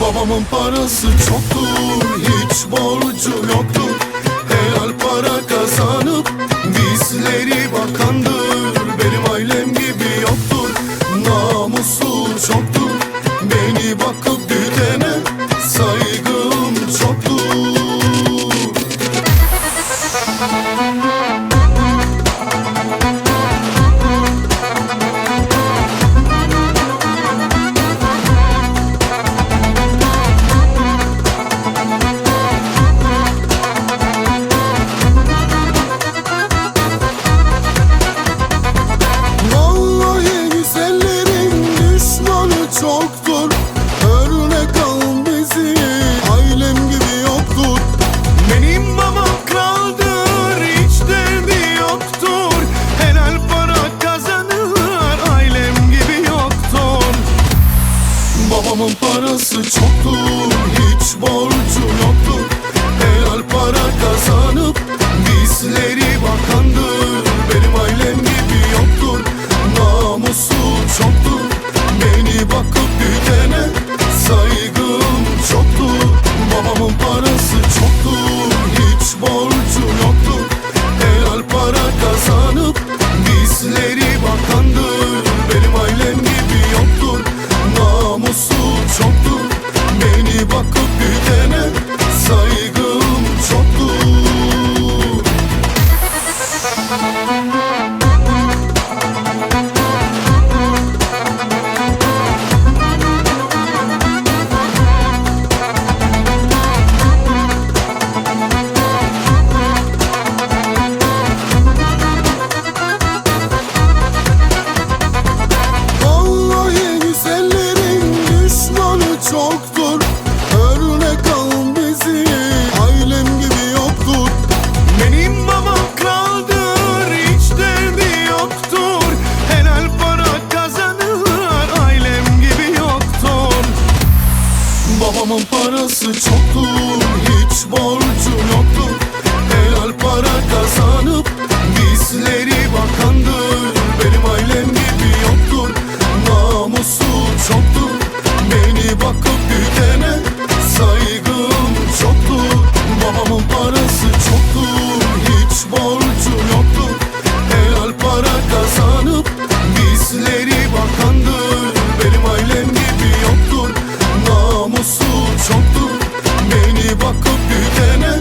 Babamın parası çoktur Hiç borcu yoktur. Helal para kazanıp Bizleri bakandır. Benim ailem gibi yoktur Namusu çoktur. Beni bakıp büyütene parası çoktur Hiç borcu yoktur. Helal para kazanıp Bizleri bakandır Örnek al bizi. Ailem gibi yoktur. Benim babam kraldır hiç derdi yoktur. Helal para kazanır ailem gibi yoktur. Babamın parası çoktur Hiç borcu yoktur. Helal para kazanıp Bizleri kaptı Beni bakıp büyütene